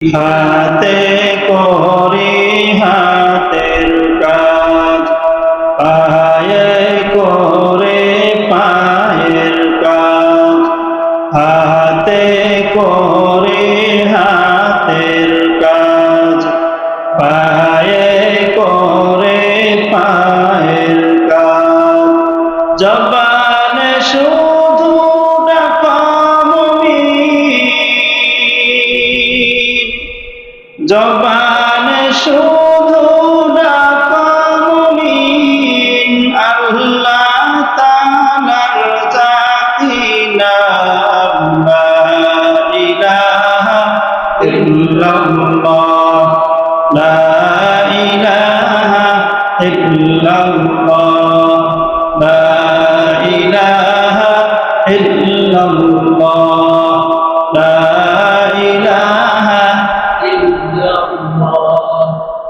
হাতে করি হাতের কাজ, পায়ে করে পায়ের কাজ। হাতে করে হাতের কাজ, পায়ে করে পায়ের কাজ। জবানে জবানে শুধু ডাকামুমিন আল্লাহ তাআলার জাতি নাম ইলাহা ইল্লাল্লাহ, লা ইলাহা ইল্লাল্লাহ, লা ইলাহা ইল্লাল্লাহ।